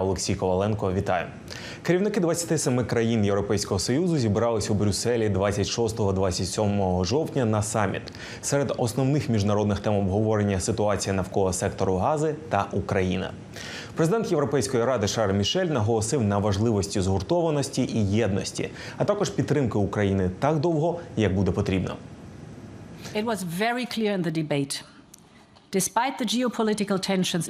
Олексій Коваленко, вітаю. Керівники 27 країн Європейського союзу зібрались у Брюсселі 26-27 жовтня на саміт. Серед основних міжнародних тем обговорення ситуація навколо сектору Гази та Україна. Президент Європейської ради Шарль Мішель наголосив на важливості згуртованості і єдності, а також підтримки України так довго, як буде потрібно. It was very clear in the debate.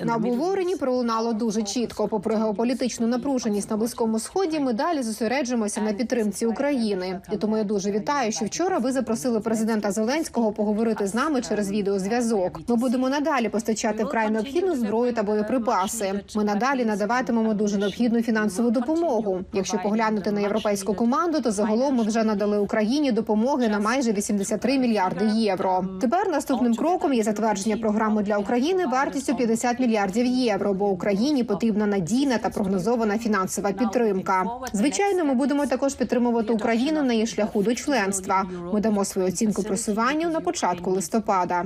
На обговоренні пролунало дуже чітко. Попри геополітичну напруженість на близькому сході, ми далі зосереджуємося на підтримці України. І тому я дуже вітаю, що вчора ви запросили президента Зеленського поговорити з нами через відеозв'язок. Ми будемо надалі постачати вкрай необхідну зброю та боєприпаси. Ми надалі надаватимемо дуже необхідну фінансову допомогу. Якщо поглянути на європейську команду, то загалом ми вже надали Україні допомоги на майже 83 мільярди євро. Тепер наступним кроком є затвердження програми для України вартістю 50 мільярдів євро. Бо Україні потрібна надійна та прогнозована фінансова підтримка. Звичайно, ми будемо також підтримувати Україну на її шляху до членства. Ми дамо свою оцінку просуванню на початку листопада.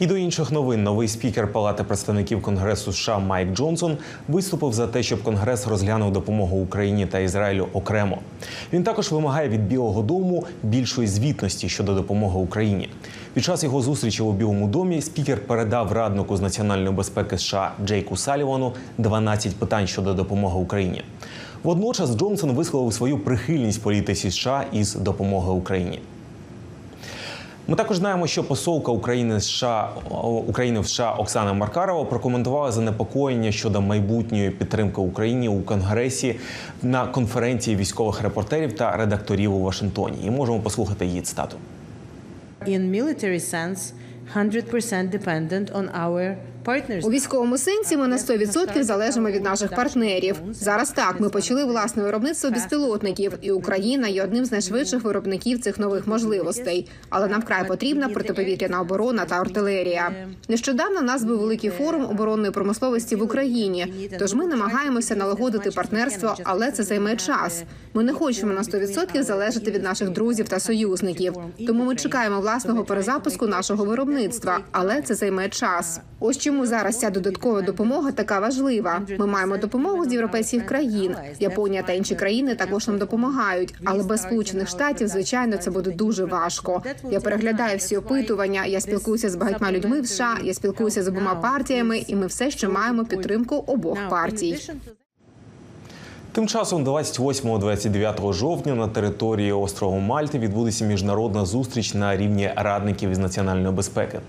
І до інших новин новий спікер Палати представників Конгресу США Майк Джонсон виступив за те, щоб Конгрес розглянув допомогу Україні та Ізраїлю окремо. Він також вимагає від Білого Дому більшої звітності щодо допомоги Україні. Під час його зустрічі у Білому домі спікер передав раднику з національної безпеки США Джейку Салівану 12 питань щодо допомоги Україні. Водночас Джонсон висловив свою прихильність політиці США із допомоги Україні. Ми також знаємо, що посолка України США України в США Оксана Маркарова прокоментувала занепокоєння щодо майбутньої підтримки Україні у Конгресі на конференції військових репортерів та редакторів у Вашингтоні. І можемо послухати її цитату. in military sense 100% dependent on our. У військовому сенсі ми на 100% залежимо від наших партнерів. Зараз так ми почали власне виробництво безпілотників, і Україна є одним з найшвидших виробників цих нових можливостей. Але нам вкрай потрібна протиповітряна оборона та артилерія. Нещодавно нас був великий форум оборонної промисловості в Україні. Тож ми намагаємося налагодити партнерство, але це займе час. Ми не хочемо на 100% залежати від наших друзів та союзників. Тому ми чекаємо власного перезапуску нашого виробництва, але це займе час. Ось чому зараз ця додаткова допомога така важлива. Ми маємо допомогу з європейських країн. Японія та інші країни також нам допомагають. Але без сполучених штатів, звичайно, це буде дуже важко. Я переглядаю всі опитування. Я спілкуюся з багатьма людьми в США. Я спілкуюся з обома партіями, і ми все ще маємо підтримку обох партій. Тим часом, 28-29 жовтня на території острову Мальти відбудеться міжнародна зустріч на рівні радників із національної безпеки.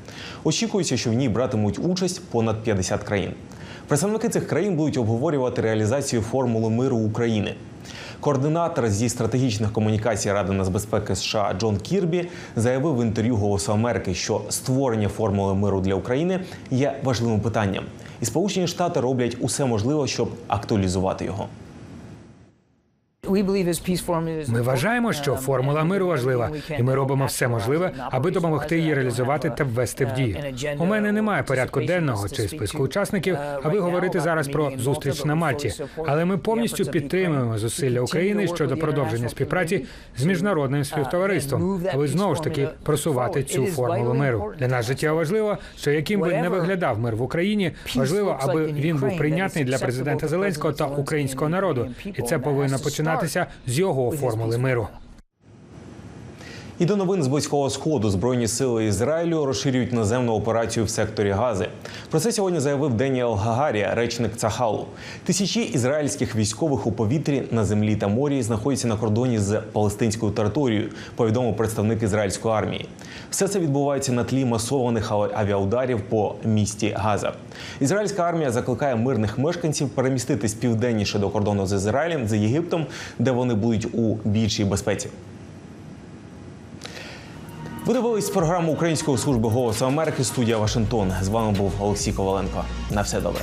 Очікується, що в ній братимуть участь понад 50 країн. Представники цих країн будуть обговорювати реалізацію формули миру України. Координатор зі стратегічних комунікацій Ради нацбезпеки США Джон Кірбі заявив в інтерв'ю Голосу Америки, що створення формули миру для України є важливим питанням, і Сполучені Штати роблять усе можливе, щоб актуалізувати його. Ми вважаємо, що формула миру важлива, і ми робимо все можливе, аби допомогти її реалізувати та ввести в дію. У мене немає порядку денного чи списку учасників, аби говорити зараз про зустріч на Мальті. Але ми повністю підтримуємо зусилля України щодо продовження співпраці з міжнародним співтовариством, аби знову ж таки просувати цю формулу миру. Для нас життєво важливо, що яким би не виглядав мир в Україні, важливо, аби він був прийнятний для президента Зеленського та українського народу, і це повинно починатися з його формули миру. І до новин з близького сходу збройні сили Ізраїлю розширюють наземну операцію в секторі Гази. Про це сьогодні заявив Деніел Гагарія, речник Цахалу. Тисячі ізраїльських військових у повітрі на землі та морі знаходяться на кордоні з палестинською територією. Повідомив представник ізраїльської армії. Все це відбувається на тлі масованих авіаударів по місті Газа. Ізраїльська армія закликає мирних мешканців переміститись південніше до кордону з Ізраїлем з Єгиптом, де вони будуть у більшій безпеці. Ви дивились програму Української служби голосу Америки студія Вашингтон. З вами був Олексій Коваленко. На все добре.